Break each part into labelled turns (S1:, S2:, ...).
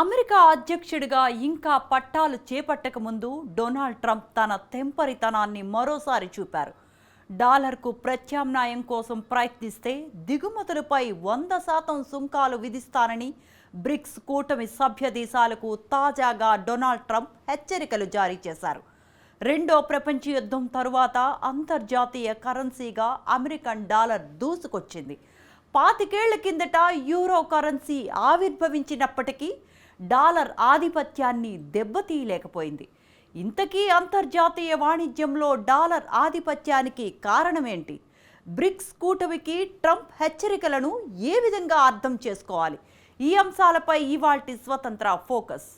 S1: America అధ్యక్షుడిగా ఇంకా పట్టాలు చేపట్టక ముందు డొనాల్డ్ ట్రంప్ తన తెంపరితనాన్ని మరోసారి చూపారు. డాలర్కు ప్రత్యామ్నాయం కోసం ప్రయత్నిస్తే దిగుమతులపై వంద శాతం సుంకాలు విధిస్తానని బ్రిక్స్ కూటమి సభ్య దేశాలకు తాజాగా డొనాల్డ్ ట్రంప్ హెచ్చరికలు జారీ చేశారు. రెండో ప్రపంచ యుద్ధం తరువాత అంతర్జాతీయ కరెన్సీగా అమెరికన్ డాలర్ దూసుకొచ్చింది. పాతికేళ్ళ కిందట యూరో కరెన్సీ ఆవిర్భవించినప్పటికీ డాలర్ ఆధిపత్యాన్ని దెబ్బతీయలేకపోయింది. ఇంతకీ అంతర్జాతీయ వాణిజ్యంలో డాలర్ ఆధిపత్యానికి కారణమేంటి? బ్రిక్స్ కూటమికి ట్రంప్ హెచ్చరికలను ఏ విధంగా అర్థం చేసుకోవాలి? ఈ అంశాలపై ఇవాల్టి స్వతంత్ర ఫోకస్.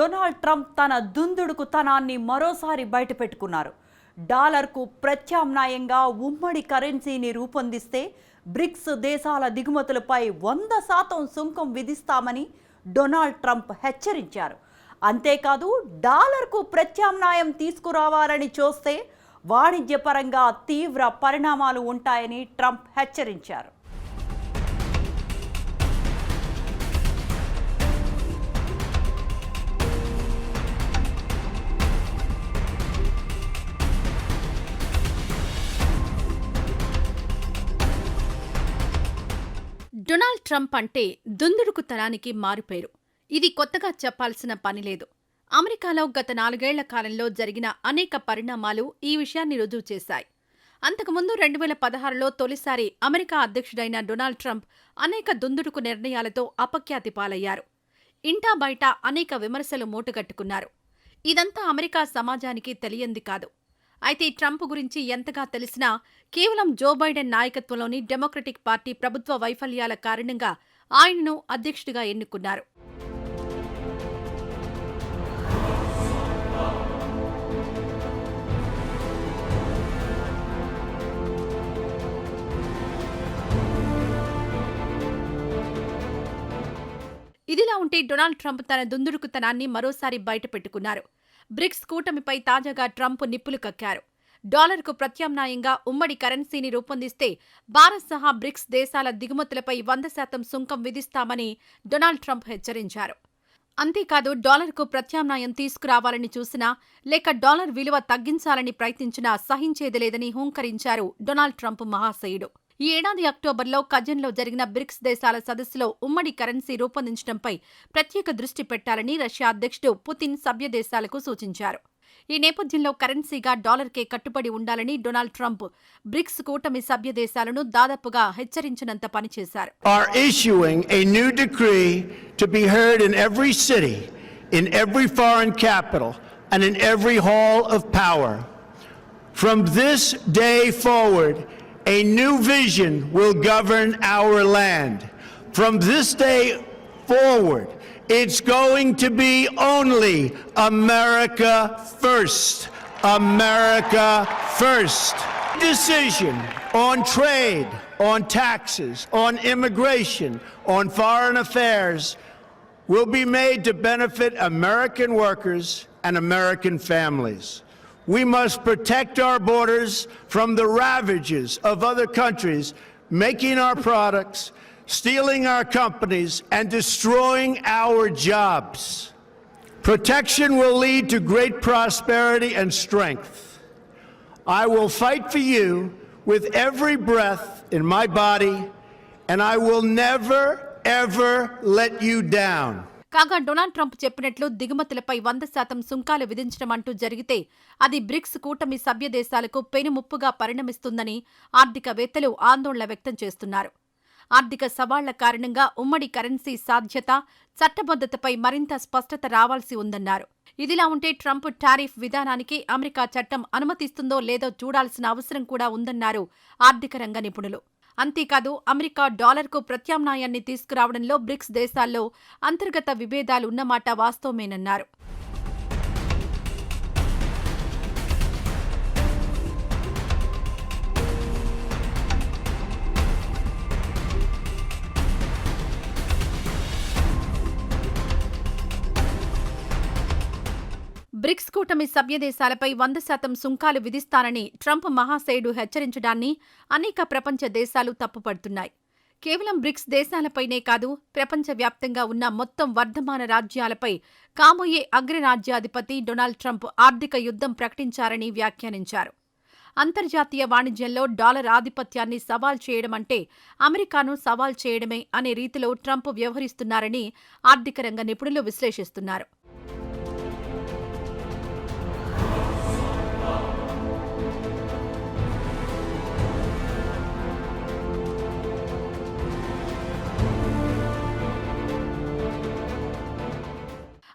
S1: డొనాల్డ్ ట్రంప్ తన దుందుడుకుతనాన్ని మరోసారి బయటపెట్టుకున్నారు. డాలర్కు ప్రత్యామ్నాయంగా ఉమ్మడి కరెన్సీని రూపొందిస్తే బ్రిక్స్ దేశాల దిగుమతులపై వంద శాతం సుంకం విధిస్తామని డొనాల్డ్ ట్రంప్ హెచ్చరించారు. అంతేకాదు డాలర్కు ప్రత్యామ్నాయం తీసుకురావాలని చూస్తే వాణిజ్యపరంగా తీవ్ర పరిణామాలు ఉంటాయని ట్రంప్ హెచ్చరించారు.
S2: ట్రంప్ అంటే దుందుడుకుతనానికి మారుపేరు. ఇది కొత్తగా చెప్పాల్సిన పనిలేదు అమెరికాలో గత నాలుగేళ్ళ కాలంలో జరిగిన అనేక పరిణామాలు ఈ విషయాన్ని రుజువు చేశాయి. అంతకుముందు రెండు వేల పదహారులో తొలిసారి అమెరికా అధ్యక్షుడైన డొనాల్డ్ ట్రంప్ అనేక దుందుడుకు నిర్ణయాలతో అపఖ్యాతి పాలయ్యారు. ఇంటా బయట అనేక విమర్శలు మూటగట్టుకున్నారు. ఇదంతా అమెరికా సమాజానికి తెలియంది కాదు. అయితే ట్రంప్ గురించి ఎంతగా తెలిసినా కేవలం జో బైడెన్ నాయకత్వంలోని డెమోక్రటిక్ పార్టీ ప్రభుత్వ వైఫల్యాల కారణంగా ఆయనను అధ్యక్షుడిగా ఎన్నుకున్నారు. ఇదిలా ఉంటే డొనాల్డ్ ట్రంప్ తన దుందుడుకుతనాన్ని మరోసారి బయటపెట్టుకున్నారు. బ్రిక్స్ కూటమిపై తాజాగా ట్రంప్ నిప్పులు కక్కారు. డాలర్కు ప్రత్యామ్నాయంగా ఉమ్మడి కరెన్సీని రూపొందిస్తే భారత్ సహా బ్రిక్స్ దేశాల దిగుమతులపై వంద శాతం సుంకం విధిస్తామని డొనాల్డ్ ట్రంప్ హెచ్చరించారు. అంతేకాదు డాలర్కు ప్రత్యామ్నాయం తీసుకురావాలని చూసినా లేక డాలర్ విలువ తగ్గించాలని ప్రయత్నించినా సహించేది లేదని హూంకరించారు డొనాల్డ్ ట్రంప్ మహాశయుడు. ఈ ఏడాది అక్టోబర్లో కజన్లో జరిగిన బ్రిక్స్ దేశాల సదస్సులో ఉమ్మడి కరెన్సీ రూపొందించడంపై ప్రత్యేక దృష్టి పెట్టాలని రష్యా అధ్యక్షుడు పుతిన్ సభ్య దేశాలకు సూచించారు ఈ నేపథ్యంలో కరెన్సీగా డాలర్కే కట్టుబడి ఉండాలని డొనాల్డ్ ట్రంప్ బ్రిక్స్ కూటమి సభ్య దేశాలను దాదాపుగా హెచ్చరించినంత పనిచేశారు
S3: in every foreign capital, and in every hall of power. From this day forward, a new vision will govern our land. From this day forward, it's going to be only America first. America first. Decision on trade, on taxes, on immigration, on foreign affairs will be made to benefit American workers and American families. We must protect our borders from the ravages of other countries making our products, stealing our companies, and destroying our jobs. Protection will lead to great prosperity and strength. I will fight for you with every breath in my body, and I will never, ever let you down.
S2: కాగా Donald Trump చెప్పినట్లు దిగుమతులపై వంద శాతం సుంకాలు విధించడం అంటూ జరిగితే అది బ్రిక్స్ కూటమి సభ్య దేశాలకు పెనుముప్పుగా పరిణమిస్తుందని ఆర్థికవేత్తలు ఆందోళన వ్యక్తం చేస్తున్నారు. ఆర్థిక సవాళ్ళ కారణంగా ఉమ్మడి కరెన్సీ సాధ్యత చట్టబద్ధతపై మరింత స్పష్టత రావాల్సి ఉందన్నారు. ఇదిలా ఉంటే ట్రంప్ టారిఫ్ విధానానికి అమెరికా చట్టం అనుమతిస్తుందో లేదో చూడాల్సిన అవసరం కూడా ఉందన్నారు ఆర్థిక రంగ నిపుణులు. అంతేకాదు అమెరికా డాలర్కు ప్రత్యామ్నాయాన్ని తీసుకురావడంలో బ్రిక్స్ దేశాల్లో అంతర్గత విభేదాలు ఉన్నమాట వాస్తవమేనన్నారు. బ్రిక్స్ కూటమి సభ్య దేశాలపై వంద శాతం సుంకాలు విధిస్తానని ట్రంప్ మహాశయుడు హెచ్చరించడాన్ని అనేక ప్రపంచ దేశాలు తప్పుపడుతున్నాయి. కేవలం బ్రిక్స్ దేశాలపైనే కాదు ప్రపంచవ్యాప్తంగా ఉన్న మొత్తం వర్ధమాన రాజ్యాలపై కాబోయే అగ్రరాజ్యాధిపతి డొనాల్డ్ ట్రంప్ ఆర్థిక యుద్ధం ప్రకటించారని వ్యాఖ్యానించారు. అంతర్జాతీయ వాణిజ్యంలో డాలర్ ఆధిపత్యాన్ని సవాల్ చేయడం అంటే అమెరికాను సవాల్ చేయడమే అనే రీతిలో ట్రంప్ వ్యవహరిస్తున్నారని ఆర్థిక రంగ నిపుణులు విశ్లేషిస్తున్నారు.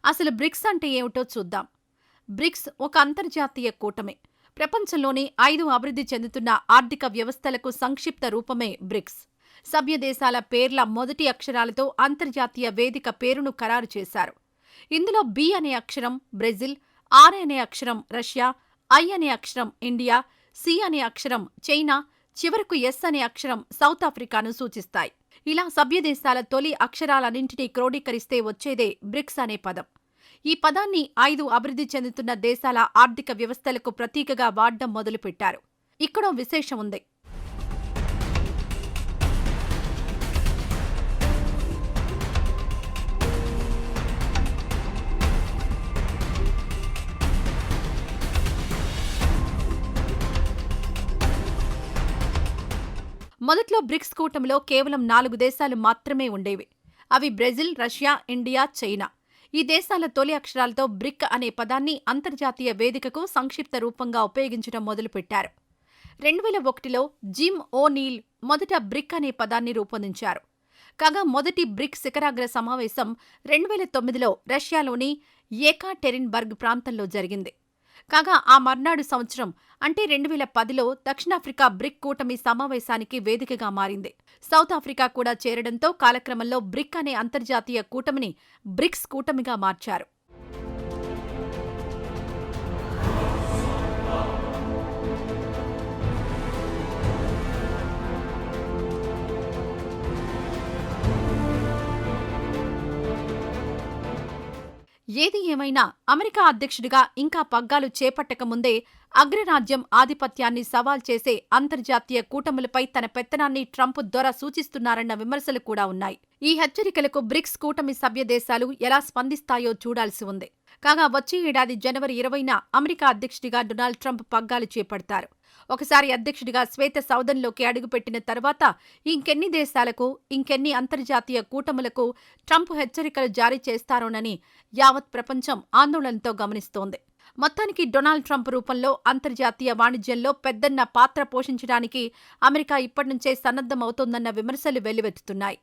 S2: అసలు బ్రిక్స్ అంటే ఏమిటో చూద్దాం. బ్రిక్స్ ఒక అంతర్జాతీయ కూటమి. ప్రపంచంలోని ఐదు అభివృద్ధి చెందుతున్న ఆర్థిక వ్యవస్థలకు సంక్షిప్త రూపమే బ్రిక్స్. సభ్య దేశాల పేర్ల మొదటి అక్షరాలతో అంతర్జాతీయ వేదిక పేరును ఖరారు చేశారు. ఇందులో బి అనే అక్షరం బ్రెజిల్ ఆర్ అనే అక్షరం రష్యా ఐ అనే అక్షరం ఇండియా సి అనే అక్షరం చైనా చివరకు ఎస్ అనే అక్షరం సౌత్ ఆఫ్రికాను సూచిస్తాయి. ఇలా సభ్యదేశాల తొలి అక్షరాలన్నింటినీ క్రోడీకరిస్తే వచ్చేదే బ్రిక్స్ అనే పదం. ఈ పదాన్ని ఐదు అభివృద్ధి చెందుతున్న దేశాల ఆర్థిక వ్యవస్థలకు ప్రతీకగా వాడడం మొదలుపెట్టారు. ఇక్కడో విశేషం ఉంది. మొదట్లో బ్రిక్స్ కూటమిలో కేవలం నాలుగు దేశాలు మాత్రమే ఉండేవి. అవి బ్రెజిల్ రష్యా ఇండియా చైనా. ఈ దేశాల తొలి అక్షరాలతో బ్రిక్ అనే పదాన్ని అంతర్జాతీయ వేదికకు సంక్షిప్త రూపంగా ఉపయోగించడం మొదలుపెట్టారు. రెండు వేల ఒకటిలో జిమ్ ఓ నీల్ మొదట బ్రిక్ అనే పదాన్ని రూపొందించారు. కాగా మొదటి బ్రిక్ శిఖరాగ్ర సమావేశం రెండు వేల తొమ్మిదిలో రష్యాలోని ఏకాటెరిన్బర్గ్ ప్రాంతంలో జరిగింది. కాగా ఆ మర్నాడు సంవత్సరం అంటే రెండు వేల పదిలో దక్షిణాఫ్రికా బ్రిక్ కూటమి సమావేశానికి వేదికగా మారింది. సౌత్ ఆఫ్రికా కూడా చేరడంతో కాలక్రమంలో బ్రిక్ అనే అంతర్జాతీయ కూటమిని బ్రిక్స్ కూటమిగా మార్చారు. ఏది ఏమైనా అమెరికా అధ్యక్షుడిగా ఇంకా పగ్గాలు చేపట్టకముందే అగ్రరాజ్యం ఆధిపత్యాన్ని సవాల్ చేసే అంతర్జాతీయ కూటములపై తన పెత్తనాన్ని ట్రంప్ ద్వారా సూచిస్తున్నారన్న విమర్శలు కూడా ఉన్నాయి. ఈ హెచ్చరికలకు బ్రిక్స్ కూటమి సభ్య దేశాలు ఎలా స్పందిస్తాయో చూడాల్సి ఉంది. కాగా వచ్చే ఏడాది జనవరి ఇరవైన అమెరికా అధ్యక్షుడిగా డొనాల్డ్ ట్రంప్ పగ్గాలు చేపడతారు. ఒకసారి అధ్యక్షుడిగా శ్వేత సౌదంలోకి అడుగుపెట్టిన తర్వాత ఇంకెన్ని దేశాలకు ఇంకెన్ని అంతర్జాతీయ కూటములకు ట్రంప్ హెచ్చరికలు జారీ చేస్తారోనని యావత్ ప్రపంచం ఆందోళనతో గమనిస్తోంది. మొత్తానికి డొనాల్డ్ ట్రంప్ రూపంలో అంతర్జాతీయ వాణిజ్యంలో పెద్దన్న పాత్ర పోషించడానికి అమెరికా ఇప్పటినుంచే సన్నద్ధమవుతోందన్న విమర్శలు వెల్లువెత్తుతున్నాయి.